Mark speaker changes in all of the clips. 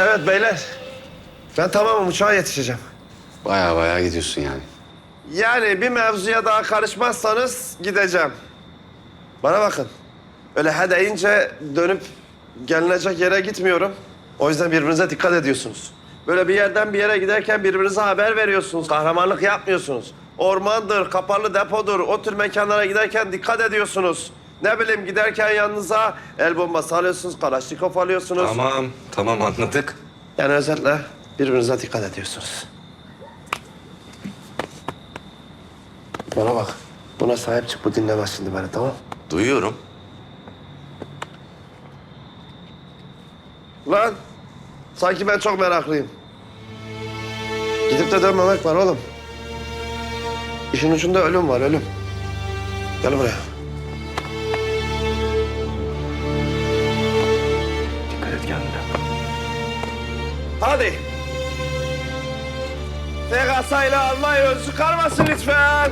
Speaker 1: Evet beyler. Ben tamamım uçağa yetişeceğim.
Speaker 2: Baya baya gidiyorsun yani.
Speaker 1: Yani bir mevzuya daha karışmazsanız gideceğim. Bana bakın. Öyle he deyince dönüp gelinecek yere gitmiyorum. O yüzden birbirinize dikkat ediyorsunuz. Böyle bir yerden bir yere giderken birbirinize haber veriyorsunuz. Kahramanlık yapmıyorsunuz. Ormandır, kapalı depodur. O tür mekanlara giderken dikkat ediyorsunuz. Ne bileyim giderken yanınıza el bombası alıyorsunuz, kalaşnikov alıyorsunuz.
Speaker 3: Tamam, tamam anladık.
Speaker 1: Yani özetle birbirinize dikkat ediyorsunuz. Bana bak. Buna sahip çık. Bu dinlemez şimdi beni tamam
Speaker 3: Duyuyorum.
Speaker 1: Lan sanki ben çok meraklıyım. Gidip de dönmemek var oğlum. İşin ucunda ölüm var ölüm. Gel buraya. Hadi. Tek asayla almayı ölçü karmasın lütfen.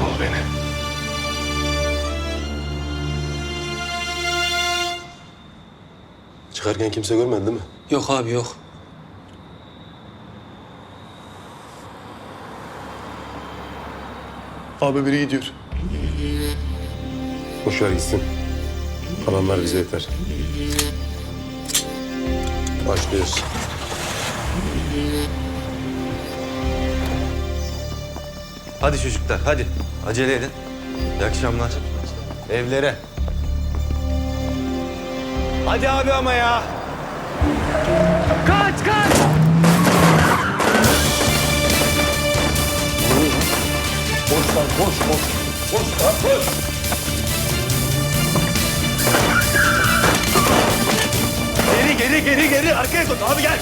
Speaker 3: Bul beni.
Speaker 4: Çıkarken kimse görmedi değil mi?
Speaker 5: Yok abi yok.
Speaker 4: Abi biri gidiyor. Boş ver gitsin. Kalanlar bize yeter. Başlıyoruz.
Speaker 3: Hadi çocuklar, hadi. Acele edin. İyi akşamlar. Evlere. Hadi abi ama ya. Geri, geri, geri, geri. Arkaya tut. Abi gel.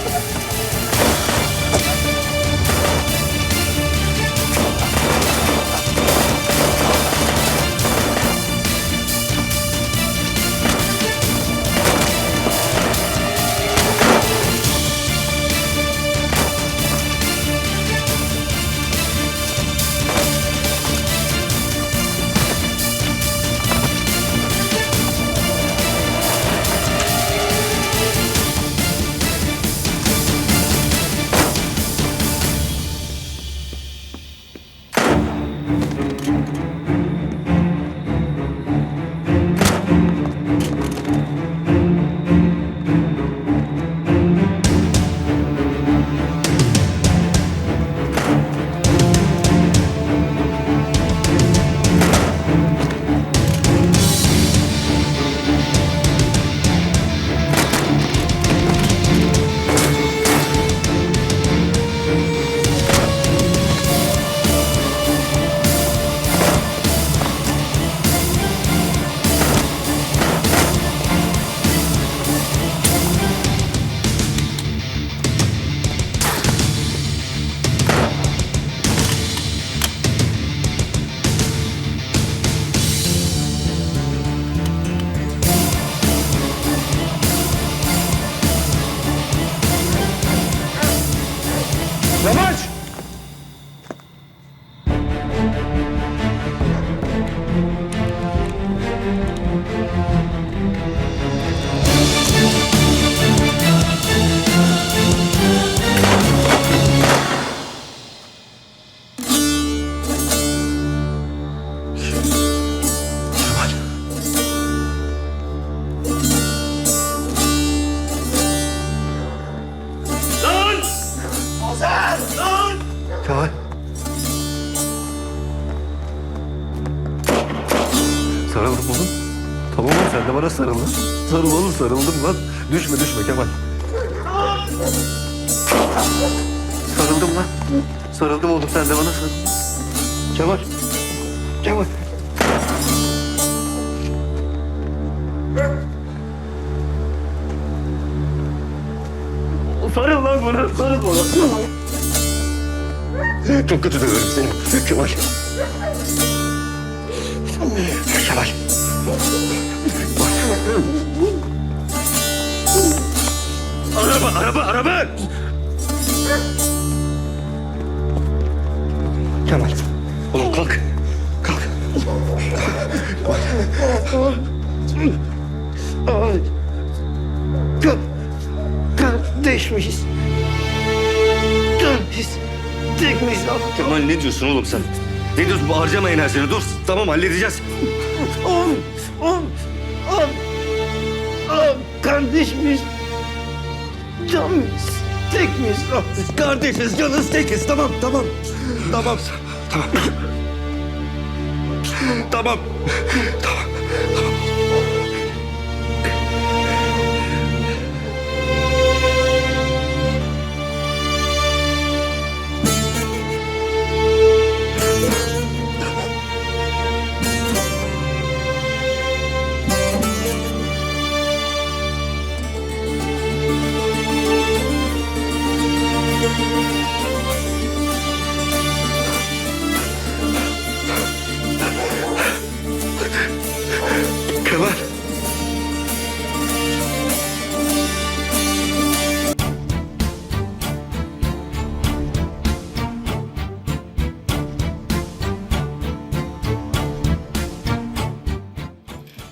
Speaker 1: Kemal.
Speaker 3: Sarıldım oğlum. Tamam mı? Sen de bana sarıldın. Sarıl oğlum, sarıldım lan. Düşme, düşme Kemal. Sarıldım lan. Sarıldım oğlum, sen de bana sarıl. Kemal. Kemal. Sarıl lan bana, sarıl bana. Çok kötü döverim seni. Kemal. Kemal. Araba, araba, araba!
Speaker 5: Kemal. Oğlum kalk. Kalk. Kemal. Ay. Kardeşmişiz. Kardeşmişiz abi?
Speaker 3: Kemal ne diyorsun oğlum sen? Ne diyorsun? Bu harcama enerjini. Dur. Tamam halledeceğiz.
Speaker 5: Oğlum, oğlum, oğlum, oğlum, kardeş miyiz? Can miyiz? Tek miyiz abi?
Speaker 3: Kardeşiz, canız tekiz. Tamam, tamam. Tamam. Tamam. tamam. Tamam. Tamam.